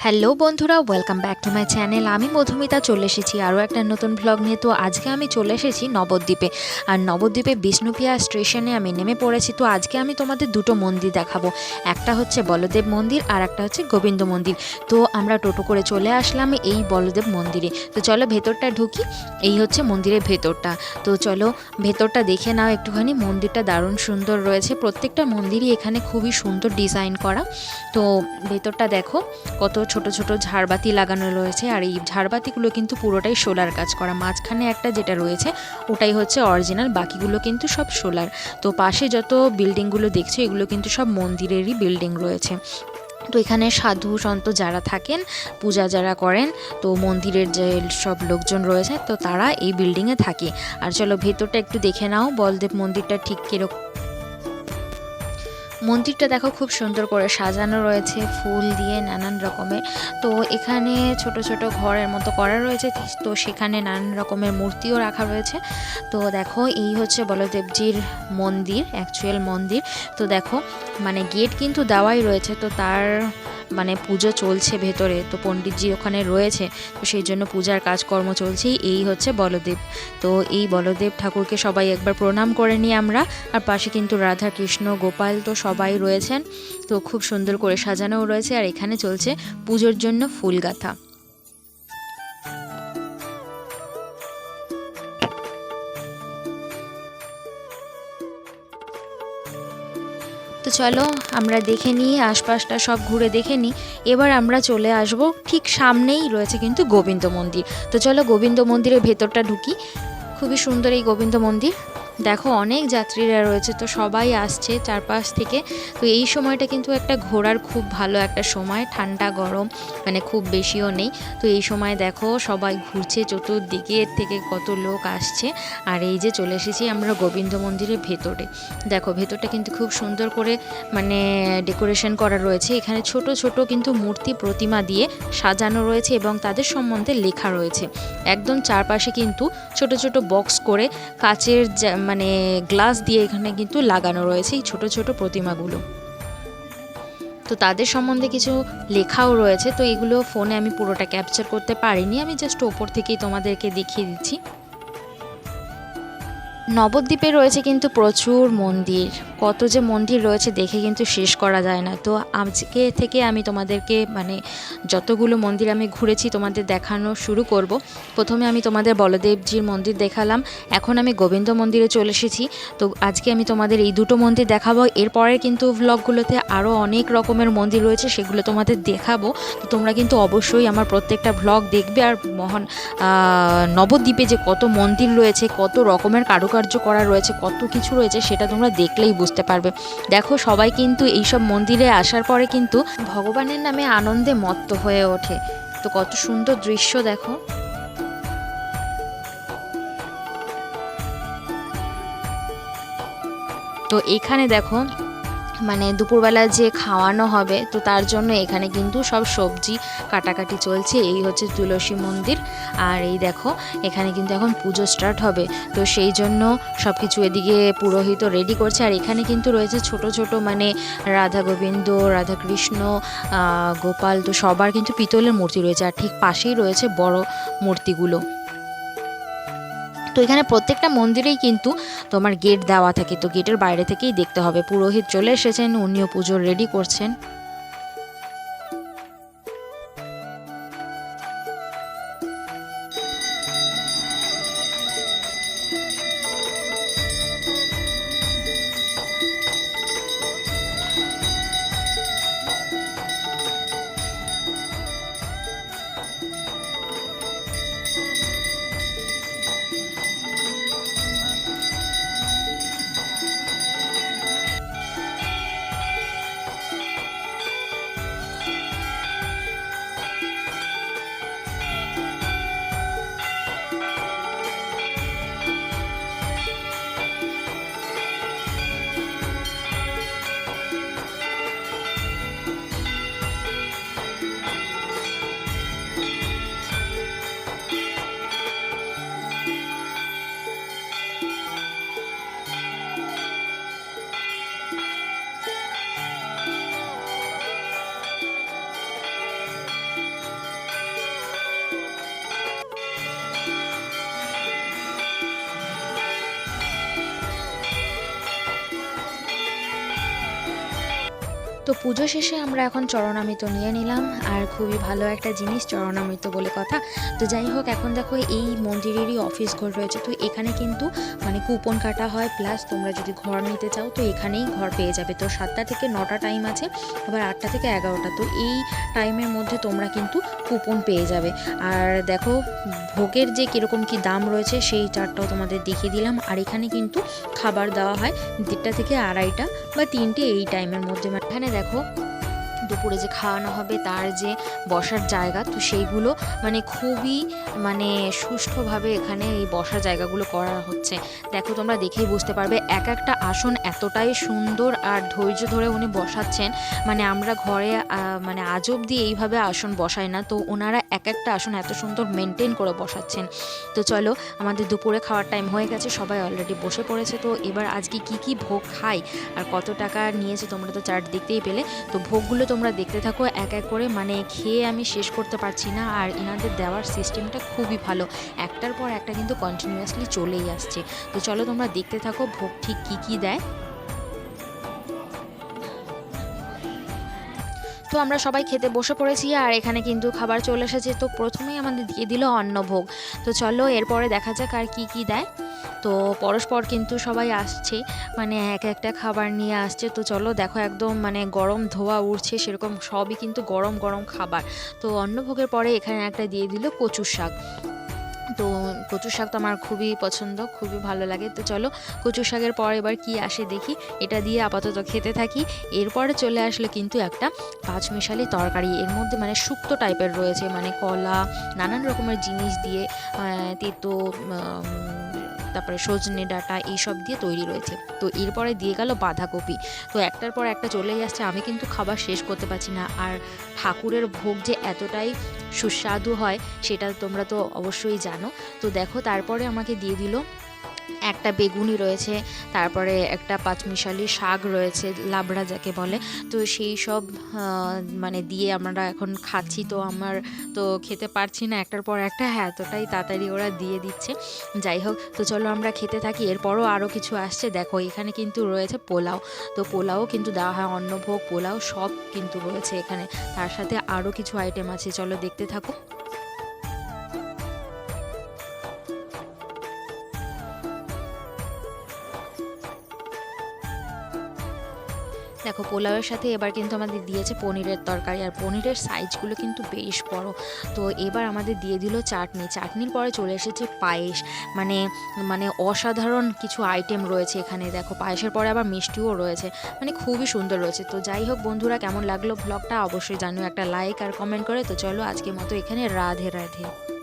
Hello বন্ধুরা welcome back to my channel আমি মধুমিতা, চলে এসেছি আরও একটা নতুন ভ্লগ নিয়ে। তো আজকে আমি চলে এসেছি নবদ্বীপে। আর নবদ্বীপে বিষ্ণুপিয়া স্টেশনে আমি নেমে পড়েছি। তো আজকে আমি তোমাদের দুটো মন্দির দেখাবো। একটা হচ্ছে বলদেব মন্দির আর একটা হচ্ছে গোবিন্দ মন্দির। তো আমরা টোটো করে চলে আসলাম এই বলদেব মন্দিরে। তো চলো ভেতরটা ঢুকি। এই হচ্ছে মন্দিরের ভেতরটা। তো চলো ভেতরটা দেখে নাও একটুখানি। মন্দিরটা দারুণ সুন্দর রয়েছে। প্রত্যেকটা মন্দিরই এখানে খুবই সুন্দর ডিজাইন করা। তো ভেতরটা দেখো কত ছোট ছোট ঝাড়বাতি লাগানো রয়েছে আর এই ঝাড়বাতিগুলো কিন্তু পুরোটাই সোলার কাজ করা। মাঝখানে একটা যেটা রয়েছে, ওটাই হচ্ছে অরিজিনাল বাকিগুলো কিন্তু সব সোলার। তো পাশে যত বিল্ডিংগুলো দেখছ, এগুলো কিন্তু সব মন্দিরেরই বিল্ডিং রয়েছে। তো এখানে সাধু সন্ত যারা থাকেন, পূজা যারা করেন, তো মন্দিরের যে সব লোকজন রয়েছে, তো তারা এই বিল্ডিংয়ে থাকে। আর চলো ভেতরটা একটু দেখে নাও, বলদেব মন্দিরটা ঠিক কীরকম মন্দিরটা দেখো খুব সুন্দর করে সাজানো রয়েছে, ফুল দিয়ে নানান রকমের। তো এখানে ছোট ছোট ঘরের মতো করা রয়েছে, তো সেখানে নানান রকমের মূর্তিও রাখা রয়েছে। তো দেখো, এই হচ্ছে বলদেবজির মন্দির অ্যাকচুয়াল মন্দির। তো দেখো মানে গেট কিন্তু দেওয়াই রয়েছে, তো তার মানে পুজো চলছে ভেতরে, তো পণ্ডিতজি ওখানে রয়েছে, তো সেই জন্য পূজার কাজকর্ম চলছেই। এই হচ্ছে বলদেব। তো এই বলদেব ঠাকুরকে সবাই একবার প্রণাম করে নিই আমরা। আর পাশে কিন্তু রাধা কৃষ্ণ গোপাল তো সবাই রয়েছেন। তো খুব সুন্দর করে সাজানোও রয়েছে। আর এখানে চলছে পুজোর জন্য ফুল গাঁথা তো চলো, আমরা দেখে নিই, আশপাশটা সব ঘুরে দেখে নিই। এবার আমরা চলে আসব ঠিক সামনেই রয়েছে কিন্তু গোবিন্দ মন্দির। তো চলো গোবিন্দ মন্দিরের ভেতরটা ঢুকি। খুবই সুন্দর এই গোবিন্দ মন্দির। দেখো, অনেক যাত্রীরা রয়েছে, তো সবাই আসছে চারপাশ থেকে। তো এই সময়টা কিন্তু একটা ঘোরার খুব ভালো একটা সময়, ঠান্ডা, গরম মানে খুব বেশিও নেই। তো এই সময় দেখো, সবাই ঘুরছে চতুর্দিকে, এর থেকে কত লোক আসছে। আর এই যে চলে এসেছি আমরা গোবিন্দ মন্দিরের ভেতরে। দেখো, ভেতরটা কিন্তু খুব সুন্দর করে মানে ডেকোরেশন করা রয়েছে। এখানে ছোট ছোট কিন্তু মূর্তি প্রতিমা দিয়ে সাজানো রয়েছে এবং তাদের সম্বন্ধে লেখা রয়েছে। একদম চারপাশে কিন্তু ছোট ছোট বক্স করে কাচের মানে গ্লাস দিয়ে এখানে কিন্তু লাগানো রয়েছে এই ছোটো ছোটো প্রতিমাগুলো। তো তাদের সম্বন্ধে কিছু লেখাও রয়েছে, তো এগুলো ফোনে আমি পুরোটা ক্যাপচার করতে পারিনি, আমি জাস্ট ওপর থেকেই তোমাদেরকে দেখিয়ে দিচ্ছি। নবদ্বীপে রয়েছে কিন্তু প্রচুর মন্দির। কত যে মন্দির রয়েছে দেখে কিন্তু শেষ করা যায় না। তো আজকে থেকে আমি তোমাদেরকে মানে যতগুলো মন্দির আমি ঘুরেছি তোমাদের দেখানো শুরু করব। প্রথমে আমি তোমাদের বলদেবজির মন্দির দেখালাম। এখন আমি গোবিন্দ মন্দিরে চলে এসেছি। তো আজকে আমি তোমাদের এই দুটো মন্দির দেখাবো। এরপরে কিন্তু ভ্লগগুলোতে আরও অনেক রকমের মন্দির রয়েছে, সেগুলো তোমাদের দেখাবো। তো তোমরা কিন্তু অবশ্যই আমার প্রত্যেকটা ভ্লগ দেখবে। আর মহান নবদ্বীপে যে কত মন্দির রয়েছে, কত রকমের কারুকার্য করা রয়েছে, কত কিছু রয়েছে, সেটা তোমরা দেখলেই বুঝতে পারবে। দেখো, সবাই কিন্তু এইসব মন্দিরে আসার পরে কিন্তু ভগবানের নামে আনন্দে মত্ত হয়ে ওঠে। তো কত সুন্দর দৃশ্য, দেখো। তো এখানে দেখো মানে দুপুরবেলা যে খাওয়ানো হবে, তো তার জন্য এখানে কিন্তু সব সবজি কাটাকাটি চলছে। এই হচ্ছে তুলসী মন্দির। আর এই দেখো, এখানে কিন্তু এখন পুজো স্টার্ট হবে। তো সেই জন্য সব কিছু এদিকে পুরোহিত রেডি করছে। আর এখানে কিন্তু রয়েছে ছোট ছোট মানে রাধা গোবিন্দ, রাধা কৃষ্ণ গোপাল, তো সবার কিন্তু পিতলের মূর্তি রয়েছে। আর ঠিক পাশেই রয়েছে বড় মূর্তিগুলো। তো এখানে প্রত্যেকটা মন্দিরেই কিন্তু তোমার গেট দেওয়া থাকে। তো গেটের বাইরে থেকেই দেখতে হবে। পুরোহিত চলে এসেছেন, উনিও পুজো রেডি করছেন। তো পুজো শেষে আমরা এখন চরণামৃত নিয়ে নিলাম। আর খুবই ভালো একটা জিনিস, চরণামৃত বলে কথা। তো যাই হোক, এখন দেখো এই মন্দিরেরই অফিস ঘর রয়েছে। তো এখানে কিন্তু মানে কুপন কাটা হয় প্লাস তোমরা যদি ঘর নিতে চাও, তো এখানেই ঘর পেয়ে যাবে। তো সাতটা থেকে নটা টাইম আছে, আবার আটটা থেকে এগারোটা। তো এই টাইমের মধ্যে তোমরা কিন্তু কুপন পেয়ে যাবে। আর দেখো, ভোগের যে কীরকম কি দাম রয়েছে, সেই চারটাও তোমাদের দেখিয়ে দিলাম। আর এখানে কিন্তু খাবার দেওয়া হয়, দেড়টা থেকে আড়াইটা বা তিনটে এই টাইমের মধ্যে। মানে এখানে দেখো। দুপুরে যে খাওয়ানো হবে তার যে বসার জায়গা, তো সেইগুলো মানে খুবই মানে সুষ্ঠুভাবে এখানে এই বসার জায়গাগুলো করা হচ্ছে। দেখো তোমরা দেখেই বুঝতে পারবে, এক একটা আসন এতটাই সুন্দর আর ধৈর্য ধরে উনি বসাচ্ছেন। মানে আমরা ঘরে মানে আজ অব্দি এইভাবে আসন বসাই না, তো ওনারা এক একটা আসন এত সুন্দর মেনটেন করে বসাচ্ছেন। তো চলো, আমাদের দুপুরে খাওয়ার টাইম হয়ে গেছে, সবাই অলরেডি বসে পড়েছে, তো এবার আজকে কি কি ভোগ খাই আর কত টাকা নিয়েছে তোমরা তো চার্ট দেখতেই পেলে। তো ভোগগুলো তোমরা দেখতে থাকো, এক এক করে। মানে খেয়ে আমি শেষ করতে পারছি না আর এনাদের দেওয়ার সিস্টেমটা খুবই ভালো। একটার পর একটা কিন্তু কন্টিনিউয়াসলি চলেই আসছে। তো চলো তোমরা দেখতে থাকো, ভোগ ঠিক কী কী দেয়। তো আমরা সবাই খেতে বসে পড়েছি আর এখানে কিন্তু খাবার চলে এসেছে। তো প্রথমেই আমাদের দিয়ে দিল অন্নভোগ। তো চলো এরপরে দেখা যাক আর কী কী দেয়। তো পরস্পর কিন্তু সবাই আসছে মানে এক একটা খাবার নিয়ে আসছে। তো চলো দেখো একদম মানে গরম ধোয়া উঠছে সেরকম সবই কিন্তু গরম গরম খাবার। তো অন্নভোগের পরে এখানে একটা দিয়ে দিল কচুর শাক। তো কচু শাক তো আমার খুবই পছন্দ, খুবই ভালো লাগে। তো চলো কচু শাকের পর এবার কি আসে দেখি। এটা দিয়ে আপাতত খেতে থাকি। এরপরে চলে আসলে কিন্তু একটা পাঁচমিশালি তরকারি। এর মধ্যে মানে শুক্তো টাইপের রয়েছে মানে কলা, নানান রকমের জিনিস দিয়ে তেতো তারপরে সজনে ডাঁটা এইসব দিয়ে তৈরি রয়েছে। তো এরপরে দিয়ে গেল বাঁধাকপি। তো একটার পর একটা চলেই আসছে, আমি কিন্তু খাবার শেষ করতে পারছি না। আর ঠাকুরের ভোগ যে এতটাই সুস্বাদু হয়, সেটা তোমরা তো অবশ্যই জানো। তো দেখো, তারপরে আমাকে দিয়ে দিল একটা বেগুনি রয়েছে, তারপরে একটা পাঁচমিশালি শাক রয়েছে, লাবড়া যাকে বলে। তো সেই সব মানে দিয়ে আমরা এখন খাচ্ছি, তো আমার তো খেতে পারছি না একটার পর একটা হ্যাঁ এতটাই তাড়াতাড়ি ওরা দিয়ে দিচ্ছে। যাই হোক, তো চলো আমরা খেতে থাকি। এরপরও আরও কিছু আসছে। দেখো, এখানে কিন্তু রয়েছে পোলাও। তো পোলাও কিন্তু দেওয়া হয়, অন্নভোগ, পোলাও সব কিন্তু রয়েছে এখানে। তার সাথে আরও কিছু আইটেম আছে, চলো দেখতে থাকো। দেখো, পোলাওয়ের সাথে এবার কিন্তু আমাদের দিয়েছে পনিরের তরকারি, আর পনিরের সাইজগুলো কিন্তু বেশ বড়। তো এবার আমাদের দিয়ে দিল চাটনি। চাটনির পরে চলে এসেছে পায়েস। মানে মানে অসাধারণ কিছু আইটেম রয়েছে এখানে, দেখো। পায়েসের পরে আবার মিষ্টিও রয়েছে। মানে খুবই সুন্দর রয়েছে। তো যাই হোক বন্ধুরা, কেমন লাগল ব্লগটা অবশ্যই জানিও একটা লাইক আর কমেন্ট করে। তো চলো আজকের মতো এখানে। রাধে রাধে।